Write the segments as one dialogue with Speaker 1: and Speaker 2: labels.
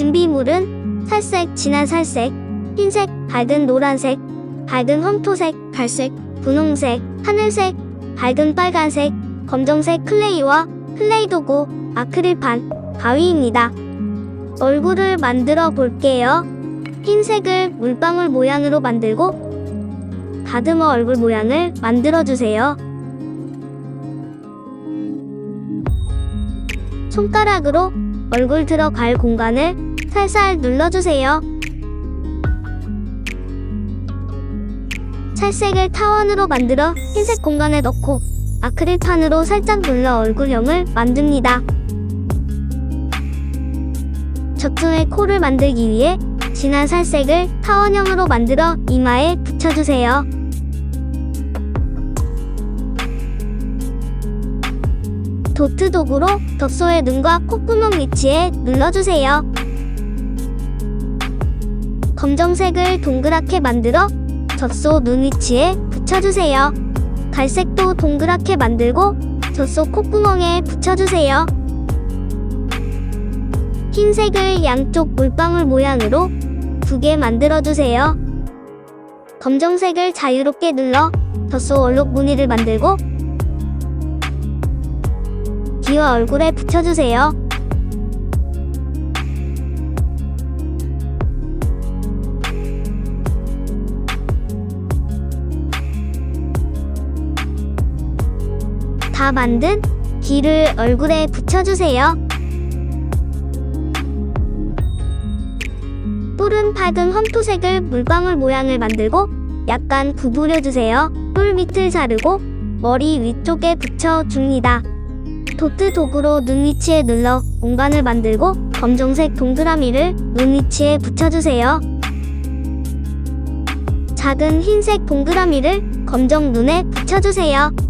Speaker 1: 얼굴은 살색, 진한 살색, 흰색, 밝은 노란색, 밝은 황토색, 갈색, 분홍색, 하늘색, 밝은 빨간색, 검정색 클레이와 클레이 도구, 아크릴판, 가위입니다. 얼굴을 만들어 볼게요. 흰색을 물방울 모양으로 만들고 다듬어 얼굴 모양을 만들어 주세요. 손가락으로 얼굴 들어갈 공간을 살살 눌러주세요. 살색을 타원으로 만들어 흰색 공간에 넣고 아크릴판으로 살짝 눌러 얼굴형을 만듭니다. 저쪽에 코를 만들기 위해 진한 살색을 타원형으로 만들어 이마에 붙여주세요. 도트 도구로 덕소의 눈과 콧구멍 위치에 눌러주세요. 검정색을 동그랗게 만들어 젖소 눈 위치에 붙여주세요. 갈색도 동그랗게 만들고 젖소 콧구멍에 붙여주세요. 흰색을 양쪽 물방울 모양으로 두 개 만들어주세요. 검정색을 자유롭게 눌러 젖소 얼룩 무늬를 만들고 귀와 얼굴에 붙여주세요. 다 만든 귀를 얼굴에 붙여주세요. 뿔은 밝은 험토색을 물방울 모양을 만들고 약간 구부려주세요. 뿔 밑을 자르고 머리 위쪽에 붙여줍니다. 도트 도구로 눈 위치에 눌러 공간을 만들고 검정색 동그라미를 눈 위치에 붙여주세요. 작은 흰색 동그라미를 검정 눈에 붙여주세요.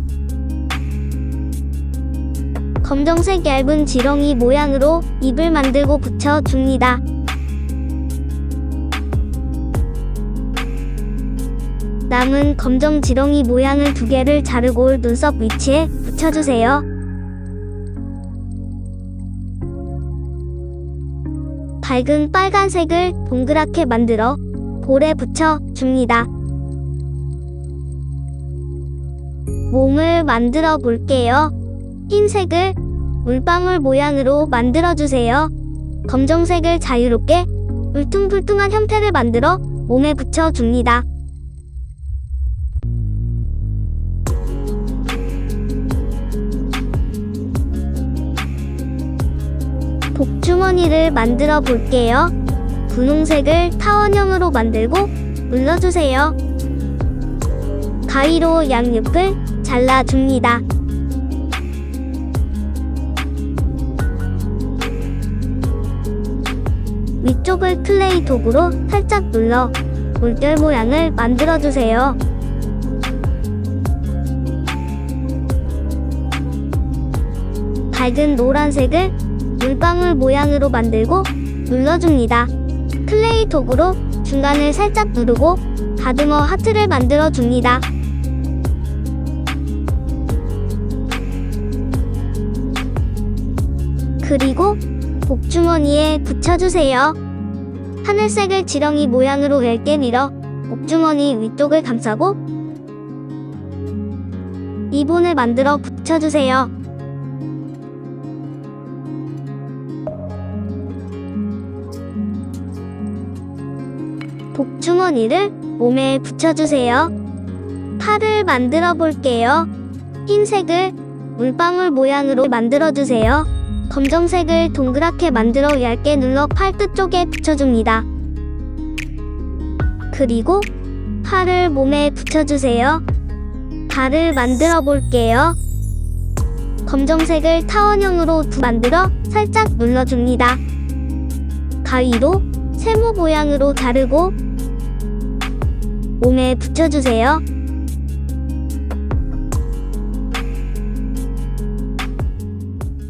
Speaker 1: 검정색 얇은 지렁이 모양으로 입을 만들고 붙여줍니다. 남은 검정 지렁이 모양을 두 개를 자르고 눈썹 위치에 붙여주세요. 밝은 빨간색을 동그랗게 만들어 볼에 붙여줍니다. 몸을 만들어 볼게요. 흰색을 물방울 모양으로 만들어주세요. 검정색을 자유롭게 울퉁불퉁한 형태를 만들어 몸에 붙여줍니다. 복주머니를 만들어 볼게요. 분홍색을 타원형으로 만들고 눌러주세요. 가위로 양옆을 잘라줍니다. 쪽을 클레이 도구로 살짝 눌러 물결 모양을 만들어주세요. 밝은 노란색을 물방울 모양으로 만들고 눌러줍니다. 클레이 도구로 중간을 살짝 누르고 다듬어 하트를 만들어 줍니다. 그리고 복주머니에 붙여주세요. 하늘색을 지렁이 모양으로 얇게 밀어 복주머니 위쪽을 감싸고 리본을 만들어 붙여주세요. 복주머니를 몸에 붙여주세요. 팔을 만들어 볼게요. 흰색을 물방울 모양으로 만들어주세요. 검정색을 동그랗게 만들어 얇게 눌러 팔 끝쪽에 붙여줍니다. 그리고 팔을 몸에 붙여주세요. 발을 만들어 볼게요. 검정색을 타원형으로 두 만들어 살짝 눌러줍니다. 가위로 세모 모양으로 자르고 몸에 붙여주세요.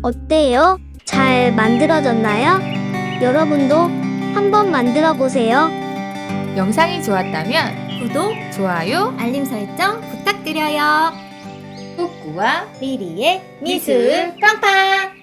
Speaker 1: 어때요? 잘 만들어졌나요? 여러분도 한번 만들어 보세요.
Speaker 2: 영상이 좋았다면
Speaker 3: 구독,
Speaker 2: 좋아요,
Speaker 3: 알림 설정 부탁드려요.
Speaker 2: 꾸꾸와
Speaker 3: 리리의 미술 팡팡!